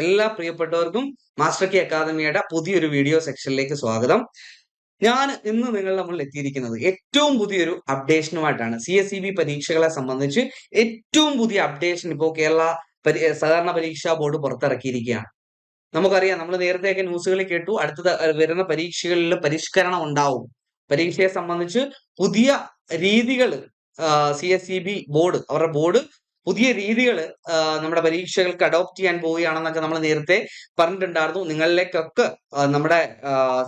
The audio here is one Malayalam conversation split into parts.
എല്ലാ പ്രിയപ്പെട്ടവർക്കും മാസ്റ്റർ കെ അക്കാദമിയുടെ പുതിയൊരു വീഡിയോ സെക്ഷനിലേക്ക് സ്വാഗതം. ഞാൻ ഇന്ന് നിങ്ങളുടെ മുകളിൽ എത്തിയിരിക്കുന്നത് ഏറ്റവും പുതിയൊരു അപ്ഡേഷനുമായിട്ടാണ്. സി എസ് ഇ ബി പരീക്ഷകളെ സംബന്ധിച്ച് ഏറ്റവും പുതിയ അപ്ഡേഷൻ ഇപ്പോൾ കേരള സഹകരണ പരീക്ഷാ ബോർഡ് പുറത്തിറക്കിയിരിക്കുകയാണ്. നമുക്കറിയാം നമ്മൾ നേരത്തെയൊക്കെ ന്യൂസുകളിൽ കേട്ടു അടുത്ത വരുന്ന പരീക്ഷകളിൽ പരിഷ്കരണം ഉണ്ടാവും. പരീക്ഷയെ സംബന്ധിച്ച് പുതിയ രീതികൾ C S E B board അവരുടെ ബോർഡ് പുതിയ രീതികൾ നമ്മുടെ പരീക്ഷകൾക്ക് അഡോപ്റ്റ് ചെയ്യാൻ പോവുകയാണെന്നൊക്കെ നമ്മൾ നേരത്തെ പറഞ്ഞിട്ടുണ്ടായിരുന്നു. നിങ്ങളിലേക്കൊക്കെ നമ്മുടെ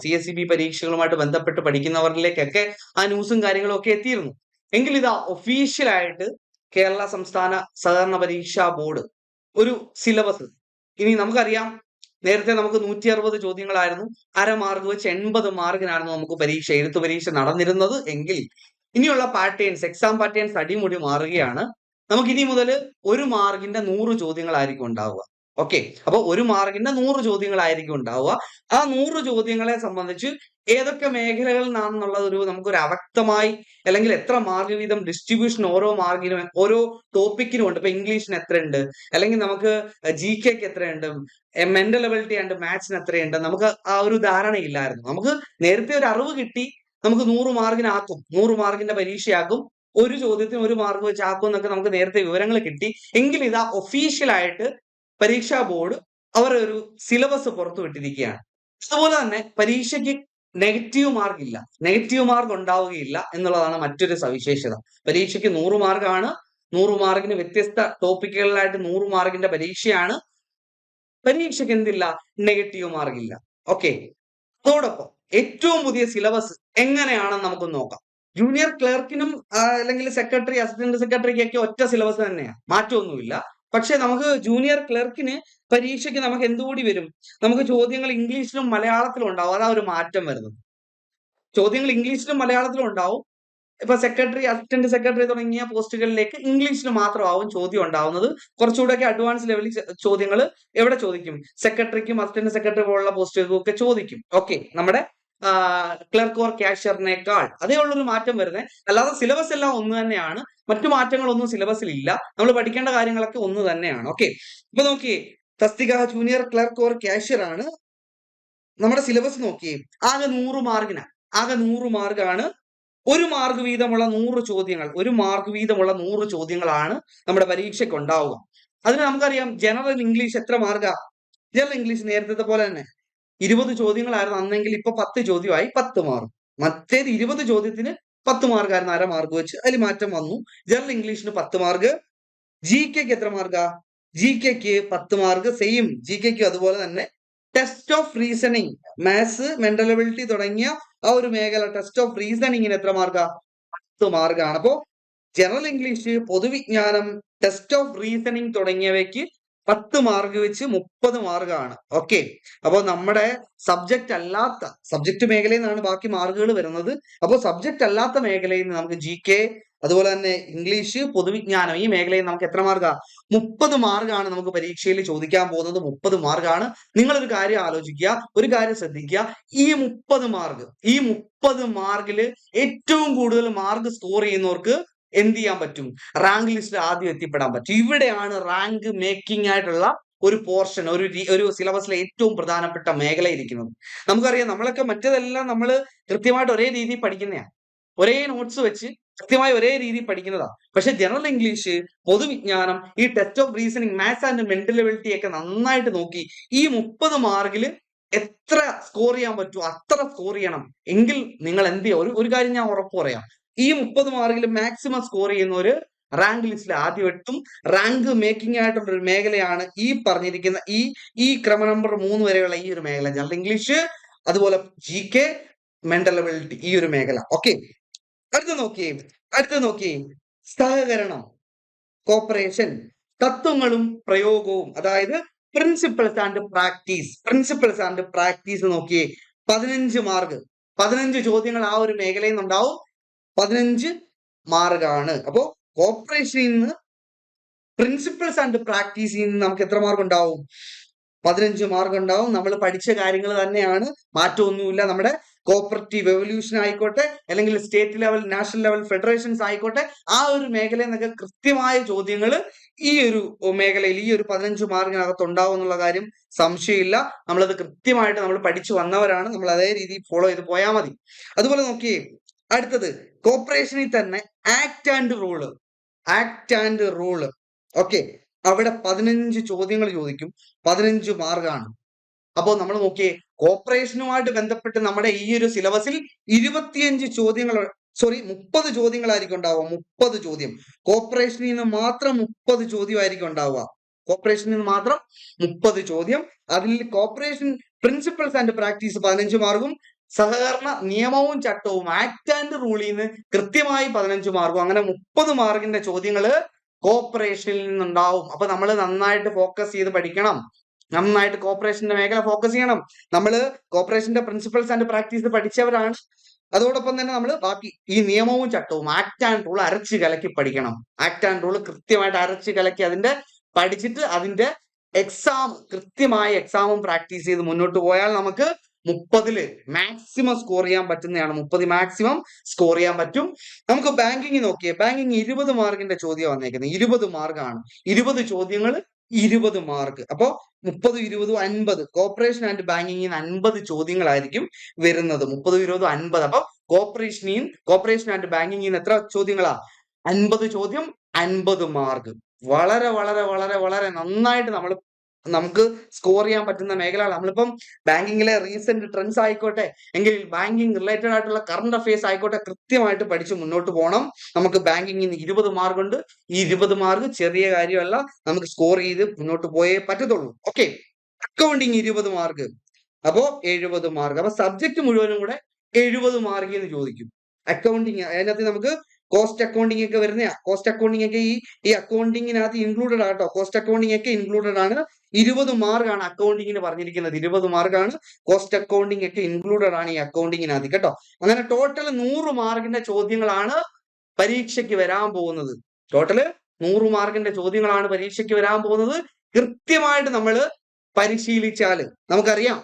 സി എസ് സി ബി പരീക്ഷകളുമായിട്ട് ബന്ധപ്പെട്ട് പഠിക്കുന്നവരിലേക്കൊക്കെ ആ ന്യൂസും കാര്യങ്ങളും ഒക്കെ എത്തിയിരുന്നു. എങ്കിൽ ഇതാ ഒഫീഷ്യലായിട്ട് കേരള സംസ്ഥാന സഹകരണ പരീക്ഷാ ബോർഡ് ഒരു സിലബസ് ഇനി നമുക്കറിയാം നേരത്തെ നമുക്ക് നൂറ്റി അറുപത് ചോദ്യങ്ങളായിരുന്നു. അര മാർക്ക് വെച്ച് എൺപത് മാർക്കിനായിരുന്നു നമുക്ക് പരീക്ഷ എഴുത്തു പരീക്ഷ നടന്നിരുന്നത്. എങ്കിൽ ഇനിയുള്ള പാറ്റേൺസ് എക്സാം പാറ്റേൺസ് അടിമുടി മാറുകയാണ്. നമുക്ക് ഇനി മുതൽ ഒരു മാർക്കിന്റെ നൂറ് ചോദ്യങ്ങളായിരിക്കും ഉണ്ടാവുക. ഓക്കെ? അപ്പൊ ഒരു മാർക്കിന്റെ നൂറ് ചോദ്യങ്ങളായിരിക്കും ഉണ്ടാവുക. ആ നൂറ് ചോദ്യങ്ങളെ സംബന്ധിച്ച് ഏതൊക്കെ മേഖലകളിൽ നിന്നാണെന്നുള്ളത് ഒരു നമുക്കൊരു അവക്തമായി അല്ലെങ്കിൽ എത്ര മാർക്ക് വീതം ഡിസ്ട്രിബ്യൂഷൻ ഓരോ മാർക്കിനും ഓരോ ടോപ്പിക്കിനും ഉണ്ട്. ഇപ്പൊ ഇംഗ്ലീഷിന് എത്രയുണ്ട്? അല്ലെങ്കിൽ നമുക്ക് ജി കെക്ക് എത്രയുണ്ട്? മെന്റൽ എബിലിറ്റി ആൻഡ് മാത്സിന് എത്രയുണ്ട്? നമുക്ക് ആ ഒരു ധാരണയില്ലായിരുന്നു. നമുക്ക് നേരത്തെ ഒരു അറിവ് കിട്ടി. നമുക്ക് നൂറ് മാർക്കിനാക്കും നൂറ് മാർക്കിന്റെ പരീക്ഷയാക്കും ഒരു ചോദ്യത്തിന് ഒരു മാർക്ക് വെച്ച് ആക്കുമെന്നൊക്കെ നമുക്ക് നേരത്തെ വിവരങ്ങൾ കിട്ടി. എങ്കിൽ ഇതാ ഒഫീഷ്യലായിട്ട് പരീക്ഷാ ബോർഡ് അവർ ഒരു സിലബസ് പുറത്തുവിട്ടിരിക്കുകയാണ് അതുപോലെ തന്നെ പരീക്ഷയ്ക്ക് നെഗറ്റീവ് മാർക്ക് ഇല്ല. നെഗറ്റീവ് മാർക്ക് ഉണ്ടാവുകയില്ല എന്നുള്ളതാണ് മറ്റൊരു സവിശേഷത. പരീക്ഷയ്ക്ക് നൂറ് മാർക്കാണ് നൂറ് മാർക്കിന് വ്യത്യസ്ത ടോപ്പിക്കുകളിലായിട്ട് നൂറ് മാർക്കിന്റെ പരീക്ഷയാണ്. പരീക്ഷയ്ക്ക് എന്തില്ല? നെഗറ്റീവ് മാർക്ക് ഇല്ല. ഓക്കെ അതോടൊപ്പം ഏറ്റവും പുതിയ സിലബസ് എങ്ങനെയാണെന്ന് നമുക്ക് നോക്കാം. ജൂനിയർ ക്ലർക്കിനും അല്ലെങ്കിൽ സെക്രട്ടറി അസിസ്റ്റന്റ് സെക്രട്ടറിക്കൊക്കെ ഒറ്റ സിലബസ് തന്നെയാണ് മാറ്റമൊന്നുമില്ല. പക്ഷെ നമുക്ക് ജൂനിയർ ക്ലർക്കിന് പരീക്ഷയ്ക്ക് നമുക്ക് എന്തുകൂടി വരും? നമുക്ക് ചോദ്യങ്ങൾ ഇംഗ്ലീഷിലും മലയാളത്തിലും ഉണ്ടാവും. അതാ ഒരു മാറ്റം വരുന്നത്. ചോദ്യങ്ങൾ ഇംഗ്ലീഷിലും മലയാളത്തിലും ഉണ്ടാവും. ഇപ്പൊ സെക്രട്ടറി അസിസ്റ്റന്റ് സെക്രട്ടറി തുടങ്ങിയ പോസ്റ്റുകളിലേക്ക് ഇംഗ്ലീഷിൽ മാത്രമാവും ചോദ്യം ഉണ്ടാവുന്നത്. കുറച്ചുകൂടെയൊക്കെ അഡ്വാൻസ് ലെവലിൽ ചോദ്യങ്ങൾ എവിടെ ചോദിക്കും? സെക്രട്ടറിക്കും അസിസ്റ്റന്റ് സെക്രട്ടറി പോലുള്ള പോസ്റ്റുകൾക്കും ഒക്കെ ചോദിക്കും. ഓക്കെ നമ്മുടെ ക്ലർക്ക് ഓർ ക്യാഷ്യറിനേക്കാൾ അതേ ഉള്ളൊരു മാറ്റം വരുന്നത് അല്ലാതെ സിലബസ് എല്ലാം ഒന്ന് തന്നെയാണ്. മറ്റു മാറ്റങ്ങളൊന്നും സിലബസിൽ ഇല്ല. നമ്മൾ പഠിക്കേണ്ട കാര്യങ്ങളൊക്കെ ഒന്ന് തന്നെയാണ്. ഓക്കെ ഇപ്പൊ നോക്കിയേ. തസ്തിക ജൂനിയർ ക്ലർക്ക് ഓർ ക്യാഷ്യർ ആണ് നമ്മുടെ സിലബസ് നോക്കിയേ. ആകെ നൂറ് മാർക്കിനാണ് ആകെ നൂറ് മാർഗാണ് ഒരു മാർക്ക് വീതമുള്ള നൂറ് ചോദ്യങ്ങൾ. ഒരു മാർക്ക് വീതമുള്ള നൂറ് ചോദ്യങ്ങളാണ് നമ്മുടെ പരീക്ഷയ്ക്ക് ഉണ്ടാവുക. അതിന് നമുക്കറിയാം ജനറൽ ഇംഗ്ലീഷ് എത്ര മാർഗ ജനറൽ ഇംഗ്ലീഷ് നേരത്തെ പോലെ തന്നെ. ഇരുപത് ചോദ്യങ്ങളായിരുന്നു അന്നെങ്കിൽ ഇപ്പൊ പത്ത് ചോദ്യമായി പത്ത് മാർക്ക് മറ്റേത് ഇരുപത് ചോദ്യത്തിന് പത്ത് മാർക്കായിരുന്നു അര മാർക്ക് വെച്ച് അതിൽ മാറ്റം വന്നു. ജനറൽ ഇംഗ്ലീഷിന് പത്ത് മാർക്ക്. ജി കെക്ക് എത്ര മാർക്കാ? ജി കെക്ക് പത്ത് മാർക്ക്. സെയിം ജി കെക്ക് അതുപോലെ തന്നെ test of reasoning maths mental ability തുടങ്ങിയ ആ ഒരു മേഖല ടെസ്റ്റ് ഓഫ് റീസണിങ്ങിന് എത്ര മാർക്കാ? പത്ത് മാർക്കാണ്. അപ്പോ ജനറൽ ഇംഗ്ലീഷ് പൊതുവിജ്ഞാനം ടെസ്റ്റ് ഓഫ് റീസണിങ് തുടങ്ങിയവയ്ക്ക് പത്ത് മാർക്ക് വെച്ച് മുപ്പത് മാർക്കാണ് ഓക്കെ അപ്പോൾ നമ്മുടെ സബ്ജക്റ്റ് അല്ലാത്ത സബ്ജക്ട് മേഖലയിൽ നിന്നാണ് ബാക്കി മാർക്കുകൾ വരുന്നത്. അപ്പോൾ സബ്ജക്റ്റ് അല്ലാത്ത മേഖലയിൽ നിന്ന് നമുക്ക് ജി കെ അതുപോലെ തന്നെ ഇംഗ്ലീഷ് പൊതുവിജ്ഞാനം ഈ മേഖലയിൽ നമുക്ക് എത്ര മാർക്കാണ് മുപ്പത് മാർക്കാണ് നമുക്ക് പരീക്ഷയിൽ ചോദിക്കാൻ പോകുന്നത്. മുപ്പത് മാർക്കാണ് നിങ്ങളൊരു കാര്യം ആലോചിക്കുക. ഒരു കാര്യം ശ്രദ്ധിക്കുക. ഈ മുപ്പത് മാർക്ക് ഈ മുപ്പത് മാർക്കിൽ ഏറ്റവും കൂടുതൽ മാർക്ക് സ്കോർ ചെയ്യുന്നവർക്ക് എന്ത് ചെയ്യാൻ പറ്റും? റാങ്ക് ലിസ്റ്റ് ആദ്യം എത്തിപ്പെടാൻ പറ്റും. ഇവിടെയാണ് റാങ്ക് മേക്കിംഗ് ആയിട്ടുള്ള ഒരു പോർഷൻ ഒരു ഒരു സിലബസിലെ ഏറ്റവും പ്രധാനപ്പെട്ട മേഖല ഇരിക്കുന്നത്. നമുക്കറിയാം നമ്മളൊക്കെ മറ്റതെല്ലാം നമ്മൾ കൃത്യമായിട്ട് ഒരേ രീതിയിൽ പഠിക്കുന്നതാണ് ഒരേ നോട്ട്സ് വെച്ച് കൃത്യമായി ഒരേ രീതിയിൽ പഠിക്കുന്നതാ. പക്ഷെ ജനറൽ ഇംഗ്ലീഷ് പൊതുവിജ്ഞാനം ഈ test of reasoning maths and mental ability ഒക്കെ നന്നായിട്ട് നോക്കി ഈ മുപ്പത് മാർക്കിൽ എത്ര സ്കോർ ചെയ്യാൻ പറ്റുമോ അത്ര സ്കോർ ചെയ്യണം. എങ്കിൽ നിങ്ങൾ എന്ത് ചെയ്യുക ഒരു ഒരു കാര്യം ഞാൻ ഉറപ്പ് പറയാം. ഈ മുപ്പത് മാർക്കിൽ മാക്സിമം സ്കോർ ചെയ്യുന്ന ഒരു റാങ്ക് ലിസ്റ്റിൽ ആദ്യം എട്ടും റാങ്ക് മേക്കിംഗ് ആയിട്ടുള്ള ഒരു മേഖലയാണ് ഈ പറഞ്ഞിരിക്കുന്ന ഈ ഈ ക്രമ നമ്പർ മൂന്ന് വരെയുള്ള ഈ ഒരു മേഖല. ജനറൽ ഇംഗ്ലീഷ് അതുപോലെ ജി കെ മെന്റൽ എബിലിറ്റി ഈ ഒരു മേഖല. ഓക്കെ അടുത്ത നോക്കിയേ അടുത്ത നോക്കിയേ. സഹകരണം കോപ്പറേഷൻ തത്വങ്ങളും പ്രയോഗവും. അതായത് principles and practice principles and practice നോക്കിയേ. പതിനഞ്ച് മാർക്ക് പതിനഞ്ച് ചോദ്യങ്ങൾ ആ ഒരു മേഖലയിൽ നിന്നുണ്ടാവും. പതിനഞ്ച് മാർക്കാണ് അപ്പോ കോപ്പറേഷനിൽ നിന്ന് പ്രിൻസിപ്പിൾസ് ആൻഡ് പ്രാക്ടീസിൽ നിന്ന് നമുക്ക് എത്ര മാർക്ക് ഉണ്ടാവും? പതിനഞ്ച് മാർക്ക് ഉണ്ടാവും. നമ്മൾ പഠിച്ച കാര്യങ്ങൾ തന്നെയാണ്. മാറ്റമൊന്നുമില്ല. നമ്മുടെ കോപ്പറേറ്റീവ് എവല്യൂഷൻ ആയിക്കോട്ടെ അല്ലെങ്കിൽ state level national level federations ആയിക്കോട്ടെ ആ ഒരു മേഖലയിൽ നിന്നൊക്കെ കൃത്യമായ ചോദ്യങ്ങൾ ഈ ഒരു മേഖലയിൽ ഈ ഒരു പതിനഞ്ച് മാർക്കിനകത്ത് ഉണ്ടാവും എന്നുള്ള കാര്യം സംശയമില്ല. നമ്മളത് കൃത്യമായിട്ട് നമ്മൾ പഠിച്ചു വന്നവരാണ്. നമ്മൾ അതേ രീതിയിൽ ഫോളോ ചെയ്ത് പോയാൽ മതി. അതുപോലെ നോക്കിയേ അടുത്തത് കോർപ്പറേഷനിൽ തന്നെ act and rule act and rule okay അവിടെ പതിനഞ്ച് ചോദ്യങ്ങൾ ചോദിക്കും. പതിനഞ്ച് മാർക്കാണ് അപ്പോൾ നമ്മൾ നോക്കിയേ കോർപ്പറേഷനുമായിട്ട് ബന്ധപ്പെട്ട് നമ്മുടെ ഈ ഒരു സിലബസിൽ ഇരുപത്തിയഞ്ച് ചോദ്യങ്ങൾ സോറി മുപ്പത് ചോദ്യങ്ങളായിരിക്കും ഉണ്ടാവുക. മുപ്പത് ചോദ്യം. കോർപ്പറേഷനിൽ നിന്ന് മാത്രം മുപ്പത് ചോദ്യമായിരിക്കും ഉണ്ടാവുക. കോർപ്പറേഷനിൽ നിന്ന് മാത്രം മുപ്പത് ചോദ്യം. അതിൽ കോർപ്പറേഷൻ പ്രിൻസിപ്പൾസ് ആൻഡ് പ്രാക്ടീസ് പതിനഞ്ച് മാർക്കും സഹകരണ നിയമവും ചട്ടവും ആക്ട് ആൻഡ് റൂളിൽ നിന്ന് കൃത്യമായി പതിനഞ്ച് മാർക്കും അങ്ങനെ മുപ്പത് മാർക്കിന്റെ ചോദ്യങ്ങൾ കോപ്പറേഷനിൽ നിന്നുണ്ടാവും. അപ്പൊ നമ്മൾ നന്നായിട്ട് ഫോക്കസ് ചെയ്ത് പഠിക്കണം. നന്നായിട്ട് കോപ്പറേഷന്റെ മേഖല ഫോക്കസ് ചെയ്യണം. നമ്മൾ കോപ്പറേഷന്റെ പ്രിൻസിപ്പൽസ് ആൻഡ് പ്രാക്ടീസ് പഠിച്ചവരാണ്. അതോടൊപ്പം തന്നെ നമ്മൾ ബാക്കി ഈ നിയമവും ചട്ടവും ആക്ട് ആൻഡ് റൂൾ അരച്ച് കലക്കി പഠിക്കണം. ആക്ട് ആൻഡ് റൂൾ കൃത്യമായിട്ട് അരച്ച് കലക്കി അതിന്റെ പഠിച്ചിട്ട് അതിന്റെ എക്സാം കൃത്യമായ എക്സാമും പ്രാക്ടീസ് ചെയ്ത് മുന്നോട്ട് പോയാൽ നമുക്ക് മുപ്പതിൽ മാക്സിമം സ്കോർ ചെയ്യാൻ പറ്റുന്നതാണ്. മുപ്പത് മാക്സിമം സ്കോർ ചെയ്യാൻ പറ്റും. നമുക്ക് ബാങ്കിങ് നോക്കിയേ ബാങ്കിങ് ഇരുപത് മാർക്കിന്റെ ചോദ്യം വന്നേക്കുന്നത് ഇരുപത് മാർക്കാണ് ഇരുപത് ചോദ്യങ്ങൾ ഇരുപത് മാർക്ക് അപ്പോ മുപ്പതും ഇരുപതും അൻപത്. കോപ്പറേഷൻ ആൻഡ് ബാങ്കിങ്ങിന് അൻപത് ചോദ്യങ്ങളായിരിക്കും വരുന്നത്. മുപ്പതും ഇരുപതും അൻപത്. അപ്പൊ കോർപ്പറേഷനിൽ കോപ്പറേഷൻ ആൻഡ് ബാങ്കിങ്ങിന് എത്ര ചോദ്യങ്ങളാ? അൻപത് ചോദ്യം അൻപത് മാർക്ക് വളരെ വളരെ വളരെ വളരെ നന്നായിട്ട് നമ്മൾ നമുക്ക് സ്കോർ ചെയ്യാൻ പറ്റുന്ന മേഖലകൾ നമ്മളിപ്പം ബാങ്കിങ്ങിലെ റീസെന്റ് ട്രെൻഡ്സ് ആയിക്കോട്ടെ എങ്കിൽ ബാങ്കിങ് റിലേറ്റഡ് ആയിട്ടുള്ള കറണ്ട് അഫയേഴ്സ് ആയിക്കോട്ടെ കൃത്യമായിട്ട് പഠിച്ച് മുന്നോട്ട് പോകണം നമുക്ക് ബാങ്കിങ്ങിന് ഇരുപത് മാർക്ക് ഉണ്ട്. ഈ ഇരുപത് മാർക്ക് ചെറിയ കാര്യമല്ല നമുക്ക് സ്കോർ ചെയ്ത് മുന്നോട്ട് പോയേ പറ്റത്തുള്ളൂ. ഓക്കെ അക്കൗണ്ടിങ് ഇരുപത് മാർക്ക് അപ്പോ എഴുപത് മാർക്ക് അപ്പൊ സബ്ജക്ട് മുഴുവനും കൂടെ എഴുപത് മാർക്ക് എന്ന് ചോദിക്കും. അക്കൗണ്ടിങ് അതിനകത്ത് നമുക്ക് കോസ്റ്റ് അക്കൗണ്ടിങ് ഒക്കെ വരുന്ന കോസ്റ്റ് അക്കൗണ്ടിങ് ഒക്കെ ഈ ഈ അക്കൗണ്ടിങ്ങിനകത്ത് ഇൻക്ലൂഡഡ് ആട്ടോ കോസ്റ്റ് അക്കൗണ്ടിങ് ഒക്കെ ഇൻക്ലൂഡഡ് ആണ്. ഇരുപത് മാർക്കാണ് അക്കൗണ്ടിങ്ങിന് പറഞ്ഞിരിക്കുന്നത്. ഇരുപത് മാർക്കാണ് കോസ്റ്റ് അക്കൗണ്ടിങ് ഒക്കെ ഇൻക്ലൂഡഡ് ആണ് ഈ അക്കൗണ്ടിങ്ങിനകത്ത് കേട്ടോ. അങ്ങനെ ടോട്ടൽ നൂറ് മാർക്കിന്റെ ചോദ്യങ്ങളാണ് പരീക്ഷയ്ക്ക് വരാൻ പോകുന്നത്. ടോട്ടൽ നൂറ് മാർക്കിന്റെ ചോദ്യങ്ങളാണ് പരീക്ഷയ്ക്ക് വരാൻ പോകുന്നത്. കൃത്യമായിട്ട് നമ്മൾ പരിശീലിച്ചാൽ നമുക്കറിയാം.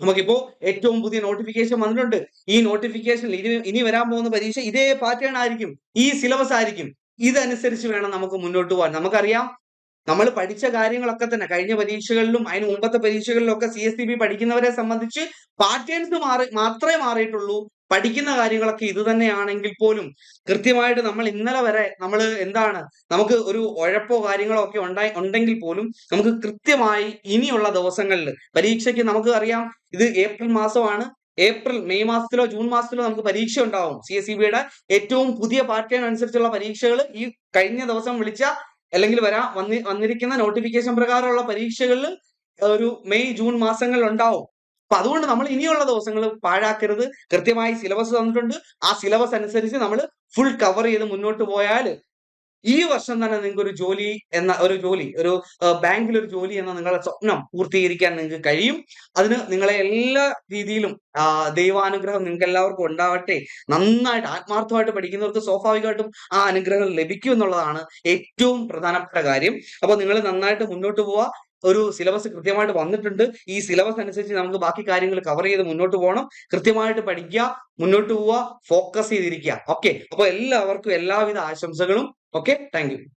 നമുക്കിപ്പോ ഏറ്റവും പുതിയ നോട്ടിഫിക്കേഷൻ വന്നിട്ടുണ്ട്. ഈ നോട്ടിഫിക്കേഷൻ ഇനി ഇനി വരാൻ പോകുന്ന പരീക്ഷ ഇതേ പാറ്റേൺ ആയിരിക്കും. ഈ സിലബസ് ആയിരിക്കും. ഇതനുസരിച്ച് വേണം നമുക്ക് മുന്നോട്ട് പോകാൻ നമുക്കറിയാം നമ്മൾ പഠിച്ച കാര്യങ്ങളൊക്കെ തന്നെ കഴിഞ്ഞ പരീക്ഷകളിലും അതിന് മുമ്പത്തെ പരീക്ഷകളിലും ഒക്കെ സി എസ് സി ബി പഠിക്കുന്നവരെ സംബന്ധിച്ച് പാറ്റേൺസ് മാറി മാത്രമേ മാറിയിട്ടുള്ളൂ. പഠിക്കുന്ന കാര്യങ്ങളൊക്കെ ഇത് തന്നെയാണെങ്കിൽ പോലും കൃത്യമായിട്ട് നമ്മൾ ഇന്നലെ വരെ നമ്മൾ എന്താണ് നമുക്ക് ഒരു ഉഴപ്പോ കാര്യങ്ങളോ ഒക്കെ ഉണ്ടായി ഉണ്ടെങ്കിൽ പോലും നമുക്ക് കൃത്യമായി ഇനിയുള്ള ദിവസങ്ങളിൽ പരീക്ഷയ്ക്ക് നമുക്ക് അറിയാം ഇത് ഏപ്രിൽ മാസമാണ്. ഏപ്രിൽ മെയ് മാസത്തിലോ ജൂൺ മാസത്തിലോ നമുക്ക് പരീക്ഷ ഉണ്ടാവും. സി എസ് സി ബിയുടെ ഏറ്റവും പുതിയ പാറ്റേൺ അനുസരിച്ചുള്ള പരീക്ഷകൾ ഈ കഴിഞ്ഞ ദിവസം വിളിച്ച അല്ലെങ്കിൽ വരാ വന്നി വന്നിരിക്കുന്ന നോട്ടിഫിക്കേഷൻ പ്രകാരമുള്ള പരീക്ഷകളിൽ ഒരു മെയ് ജൂൺ മാസങ്ങളിൽ ഉണ്ടാവും. അപ്പൊ അതുകൊണ്ട് നമ്മൾ ഇനിയുള്ള ദിവസങ്ങൾ പാഴാക്കരുത്. കൃത്യമായി സിലബസ് തന്നിട്ടുണ്ട്. ആ സിലബസ് അനുസരിച്ച് നമ്മൾ ഫുൾ കവർ ചെയ്ത് മുന്നോട്ട് പോയാൽ ഈ വർഷം തന്നെ നിങ്ങൾക്ക് ഒരു ജോലി എന്ന ഒരു ജോലി ഒരു ബാങ്കിൽ ഒരു ജോലി എന്ന നിങ്ങളുടെ സ്വപ്നം പൂർത്തീകരിക്കാൻ നിങ്ങൾക്ക് കഴിയും. അതിന് നിങ്ങളെ എല്ലാ രീതിയിലും ദൈവാനുഗ്രഹം നിങ്ങൾക്ക് എല്ലാവർക്കും ഉണ്ടാവട്ടെ. നന്നായിട്ട് ആത്മാർത്ഥമായിട്ട് പഠിക്കുന്നവർക്ക് സ്വാഭാവികമായിട്ടും ആ അനുഗ്രഹം ലഭിക്കും എന്നുള്ളതാണ് ഏറ്റവും പ്രധാനപ്പെട്ട കാര്യം. അപ്പൊ നിങ്ങൾ നന്നായിട്ട് മുന്നോട്ട് പോവുക. ഒരു സിലബസ് കൃത്യമായിട്ട് വന്നിട്ടുണ്ട്. ഈ സിലബസ് അനുസരിച്ച് നമുക്ക് ബാക്കി കാര്യങ്ങൾ കവർ ചെയ്ത് മുന്നോട്ട് പോകണം. കൃത്യമായിട്ട് പഠിക്കുക മുന്നോട്ട് പോവുക ഫോക്കസ് ചെയ്തിരിക്കുക. ഓക്കെ അപ്പൊ എല്ലാവർക്കും എല്ലാവിധ ആശംസകളും. Okay thank